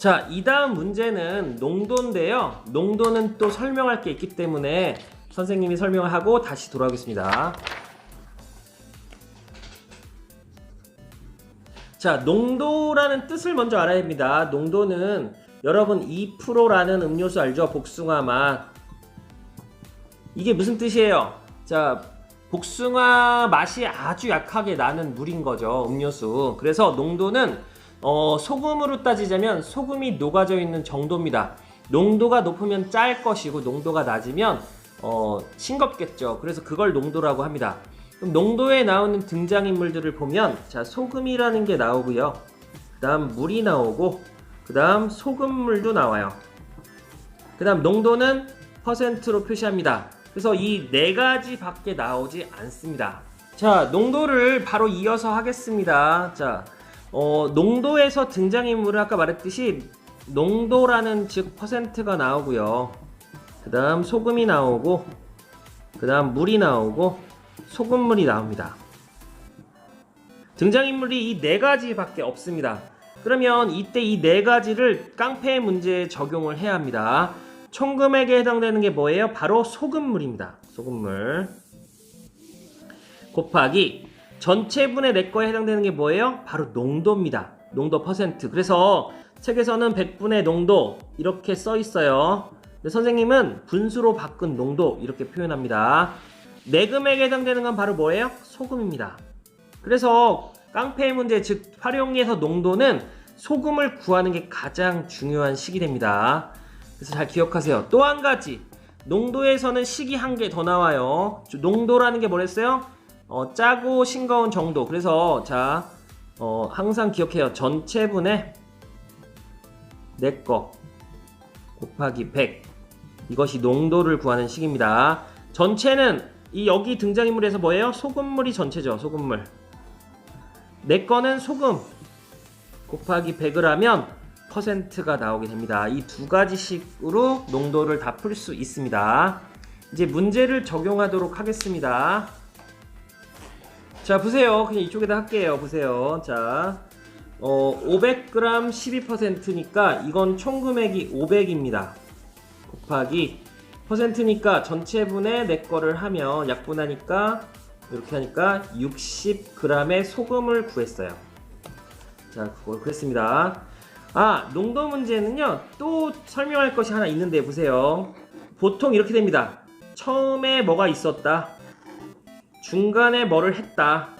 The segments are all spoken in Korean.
자, 이 다음 문제는 농도인데요. 농도는 또 설명할 게 있기 때문에 선생님이 설명을 하고 다시 돌아오겠습니다. 자, 농도라는 뜻을 먼저 알아야 됩니다. 농도는 여러분 2%라는 음료수 알죠? 복숭아 맛. 이게 무슨 뜻이에요? 자, 복숭아 맛이 아주 약하게 나는 물인 거죠. 음료수. 그래서 농도는 어, 소금으로 따지자면 소금이 녹아져 있는 정도입니다. 농도가 높으면 짤 것이고 농도가 낮으면 어, 싱겁겠죠. 그래서 그걸 농도라고 합니다. 그럼 농도에 나오는 등장인물들을 보면 자 소금이라는 게 나오고요. 그 다음 물이 나오고 그 다음 소금물도 나와요. 그 다음 농도는 퍼센트로 표시합니다. 그래서 이 네 가지 밖에 나오지 않습니다. 자 농도를 바로 이어서 하겠습니다. 자 어, 농도에서 등장인물은 아까 말했듯이 농도라는 즉 퍼센트가 나오고요. 그 다음 소금이 나오고 그 다음 물이 나오고 소금물이 나옵니다. 등장인물이 이 네 가지밖에 없습니다. 그러면 이때 이 네 가지를 깡패 문제에 적용을 해야 합니다. 총 금액에 해당되는 게 뭐예요? 바로 소금물입니다. 소금물. 곱하기 전체분의 내 거에 해당되는 게 뭐예요? 바로 농도입니다. 농도 퍼센트. 그래서 책에서는 100분의 농도 이렇게 써 있어요. 근데 선생님은 분수로 바꾼 농도 이렇게 표현합니다. 내 금액에 해당되는 건 바로 뭐예요? 소금입니다. 그래서 깡패의 문제 즉 활용에서 농도는 소금을 구하는 게 가장 중요한 식이 됩니다. 그래서 잘 기억하세요. 또 한 가지 농도에서는 식이 한 개 더 나와요. 농도라는 게 뭐랬어요? 어, 짜고 싱거운 정도. 그래서 자 어, 항상 기억해요. 전체분의 내 거 곱하기 100 이것이 농도를 구하는 식입니다. 전체는 이 여기 등장인물에서 뭐예요? 소금물이 전체죠. 소금물. 내 거는 소금 곱하기 100을 하면 퍼센트가 나오게 됩니다. 이 두 가지식으로 농도를 다 풀 수 있습니다. 이제 문제를 적용하도록 하겠습니다. 자, 보세요. 그냥 이쪽에다 할게요. 보세요. 자, 어, 500g 12%니까 이건 총 금액이 500입니다. 곱하기 퍼센트니까 전체분의 내 거를 하면 약분하니까 이렇게 하니까 60g의 소금을 구했어요. 자, 그걸 구했습니다. 아, 농도 문제는요, 또 설명할 것이 하나 있는데, 보세요. 보통 이렇게 됩니다. 처음에 뭐가 있었다. 중간에 뭐를 했다.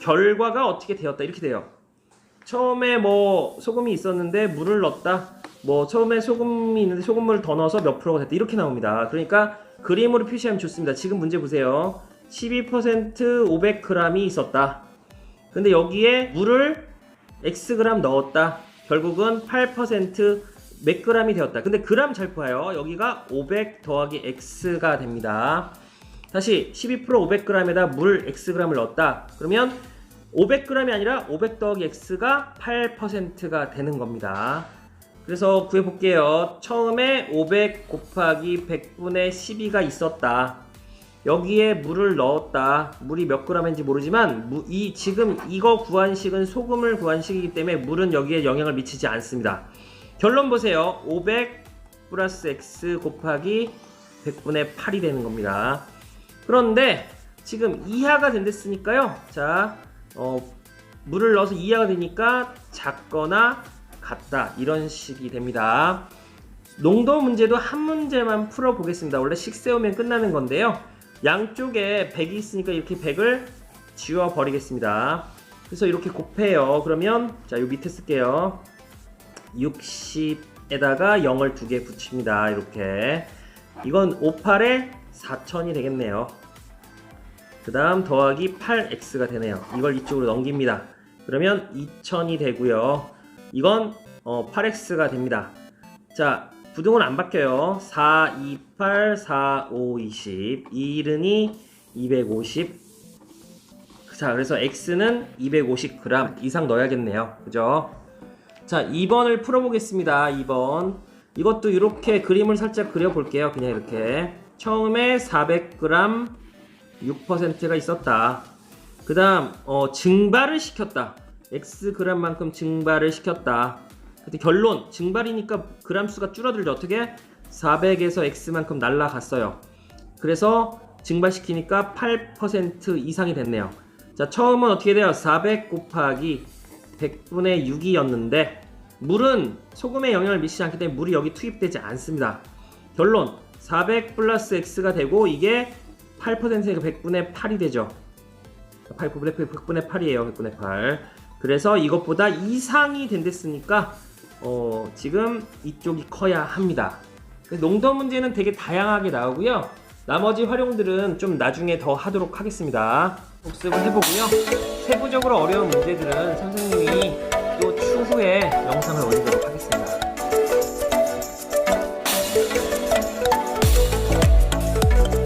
결과가 어떻게 되었다. 이렇게 돼요. 처음에 뭐 소금이 있었는데 물을 넣었다. 뭐 처음에 소금이 있는데 소금물을 더 넣어서 몇 프로가 됐다. 이렇게 나옵니다. 그러니까 그림으로 표시하면 좋습니다. 지금 문제 보세요. 12% 500g이 있었다. 근데 여기에 물을 xg 넣었다. 결국은 8%몇 g이 되었다. 근데 그람 잘 봐요. 여기가 500 더하기 x가 됩니다. 다시 12% 500g에다 물 xg을 넣었다. 그러면 500g이 아니라 500 더하기 x가 8%가 되는 겁니다. 그래서 구해볼게요. 처음에 500 곱하기 100분의 12가 있었다. 여기에 물을 넣었다. 물이 몇 g인지 모르지만 무- 이 지금 이거 구한 식은 소금을 구한 식이기 때문에 물은 여기에 영향을 미치지 않습니다. 결론 보세요. 500 플러스 x 곱하기 100분의 8이 되는 겁니다. 그런데 지금 이하가 된댔으니까요. 자, 어, 물을 넣어서 이하가 되니까 작거나 같다 이런 식이 됩니다. 농도 문제도 한 문제만 풀어보겠습니다. 원래 식 세우면 끝나는 건데요. 양쪽에 100이 있으니까 이렇게 100을 지워버리겠습니다. 그래서 이렇게 곱해요. 그러면 자, 요 밑에 쓸게요. 60에다가 0을 두 개 붙입니다. 이렇게. 이건 58에 4000이 되겠네요. 그 다음 더하기 8x가 되네요. 이걸 이쪽으로 넘깁니다. 그러면 2000이 되고요. 이건 어, 8x가 됩니다. 자, 부등은 안 바뀌어요. 4, 2, 8, 4, 5, 20. 2른이 250. 자, 그래서 x는 250g 이상 넣어야겠네요. 그죠? 자, 2번을 풀어보겠습니다. 2번. 이것도 이렇게 그림을 살짝 그려볼게요. 그냥 이렇게. 처음에 400g 6%가 있었다. 그 다음, 어, 증발을 시켰다. x g만큼 증발을 시켰다. 근데 결론 증발이니까 그람 수가 줄어들죠. 어떻게? 400에서 x만큼 날라갔어요. 그래서 증발시키니까 8% 이상이 됐네요. 자, 처음은 어떻게 돼요? 400 곱하기 100분의 6이었는데 물은 소금에 영향을 미치지 않기 때문에 물이 여기 투입되지 않습니다. 결론 400 플러스 x가 되고 이게 8%니까 100분의 8이 되죠. 8분의 100분의 8이에요. 100분의 8. 그래서 이것보다 이상이 된댔으니까 어, 지금 이쪽이 커야 합니다. 농도 문제는 되게 다양하게 나오고요. 나머지 활용들은 좀 나중에 더 하도록 하겠습니다. 복습을 해보고요. 세부적으로 어려운 문제들은 선생님이 또 추후에 영상을 올리도록